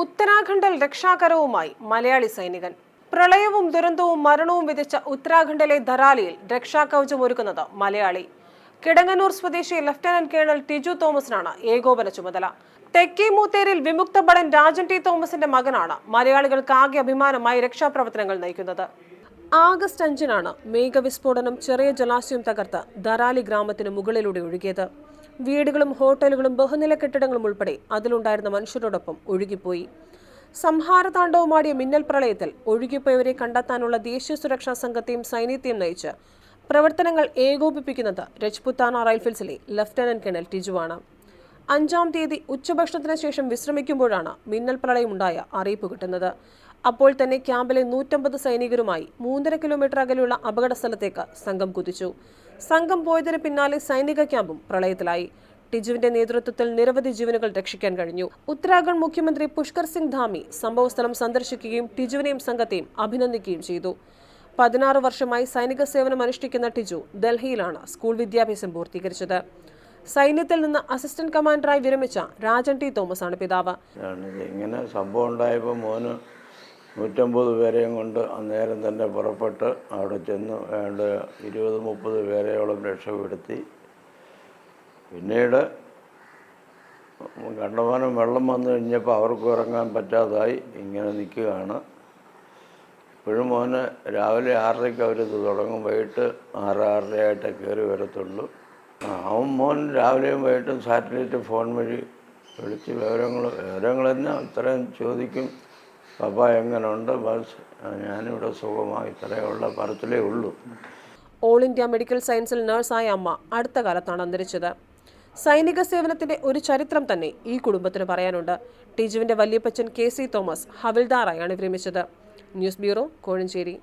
ഉത്തരാഖണ്ഡിൽ രക്ഷാകരവുമായി മലയാളി സൈനികൻ. പ്രളയവും ദുരന്തവും മരണവും വിധിച്ച ഉത്തരാഖണ്ഡിലെ ധരാലിയിൽ രക്ഷാകവചം ഒരുക്കുന്നത് മലയാളി. കിടങ്ങനൂർ സ്വദേശി ലഫ്റ്റനന്റ് കേണൽ ടിജു തോമസിനാണ് ഏകോപന ചുമതല. തെക്കേ മൂത്തേരിൽ വിമുക്ത ഭടൻ രാജൻ ടി തോമസിന്റെ മകനാണ് മലയാളികൾക്ക് ആകെ അഭിമാനമായി രക്ഷാപ്രവർത്തനങ്ങൾ നയിക്കുന്നത്. ആഗസ്റ്റ് അഞ്ചിനാണ് മേഘവിസ്ഫോടനം ചെറിയ ജലാശയം തകർത്ത് ധരാലി ഗ്രാമത്തിന് മുകളിലൂടെ ഒഴുകിയത്. വീടുകളും ഹോട്ടലുകളും ബഹുനില കെട്ടിടങ്ങളും ഉൾപ്പെടെ അതിലുണ്ടായിരുന്ന മനുഷ്യരോടൊപ്പം ഒഴുകിപ്പോയി. സംഹാരതാണ്ഡവുമാടിയ മിന്നൽ പ്രളയത്തിൽ ഒഴുകിപ്പോയവരെ കണ്ടെത്താനുള്ള ദേശീയ സുരക്ഷാ സംഘത്തെയും സൈന്യത്തെയും നയിച്ച് പ്രവർത്തനങ്ങൾ ഏകോപിപ്പിക്കുന്നത് രജ്പുത്താന റൈഫിൾസിലെ ലഫ്റ്റനന്റ് കേണൽ ടിജുവാണ്. അഞ്ചാം തീയതി ഉച്ചഭക്ഷണത്തിന് ശേഷം വിശ്രമിക്കുമ്പോഴാണ് മിന്നൽ പ്രളയമുണ്ടായ അറിയിപ്പ് കിട്ടുന്നത്. അപ്പോൾ തന്നെ ക്യാമ്പിലെ നൂറ്റമ്പത് സൈനികരുമായി മൂന്നര കിലോമീറ്റർ അകലെയുള്ള അപകട സ്ഥലത്തേക്ക് സംഘം കുതിച്ചു. സംഘം പോയതിന് പിന്നാലെ സൈനിക ക്യാമ്പും പ്രളയത്തിലായി. ടിജുവിന്റെ നേതൃത്വത്തിൽ നിരവധി ജീവനുകൾ രക്ഷിക്കാൻ കഴിഞ്ഞു. ഉത്തരാഖണ്ഡ് മുഖ്യമന്ത്രി പുഷ്കർ സിംഗ് ധാമി സംഭവസ്ഥലം സന്ദർശിക്കുകയും ടിജുവിനെയും സംഘത്തെയും അഭിനന്ദിക്കുകയും ചെയ്തു. പതിനാറ് വർഷമായി സൈനിക സേവനം അനുഷ്ഠിക്കുന്ന ടിജു ഡൽഹിയിലാണ് സ്കൂൾ വിദ്യാഭ്യാസം പൂർത്തീകരിച്ചത്. സൈന്യത്തിൽ നിന്ന് അസിസ്റ്റന്റ് കമാൻഡറായി വിരമിച്ച രാജൻ ടി തോമസ് ആണ് പിതാവ് ഇങ്ങനെ സംഭവം ഉണ്ടായപ്പോൾ മോന് നൂറ്റമ്പത് പേരെയും കൊണ്ട് അന്നേരം തന്നെ പുറപ്പെട്ട് അവിടെ ചെന്ന് വേണ്ട ഇരുപത് മുപ്പത് പേരെയോളം രക്ഷപ്പെടുത്തി. പിന്നീട് കണ്ടമാനം വെള്ളം വന്നു കഴിഞ്ഞപ്പോൾ അവർക്ക് ഇറങ്ങാൻ പറ്റാതായി. ഇങ്ങനെ നിൽക്കുകയാണ്. ഇപ്പോഴും മോന് രാവിലെ ആറരയ്ക്ക് അവരിത് തുടങ്ങും. വൈകിട്ട് ആറ് ആറരയായിട്ടേ കയറി വരത്തുള്ളൂ. അവൻ മോൻ രാവിലെയും വൈകിട്ടും സാറ്റലൈറ്റ് ഫോൺ വഴി വിളിച്ച് വിവരങ്ങൾ വിവരങ്ങൾ തന്നെ ചോദിക്കും. പപ്പ എങ്ങനെയുണ്ട് ബസ് ഞാനിവിടെ സുഖമായി ഇത്രയുള്ള പറച്ചിലേ ഉള്ളൂ. ഓൾ ഇന്ത്യ മെഡിക്കൽ സയൻസിൽ നഴ്സായ അമ്മ അടുത്ത കാലത്താണ് അന്തരിച്ചത്. സൈനിക സേവനത്തിന്റെ ഒരു ചരിത്രം തന്നെ ഈ കുടുംബത്തിന് പറയാനുണ്ട്. ടിജുവിന്റെ വലിയപ്പച്ചൻ കെ സി തോമസ് ഹവിൽദാറായാണ് വിരമിച്ചത്. News bureau Kozhencherry.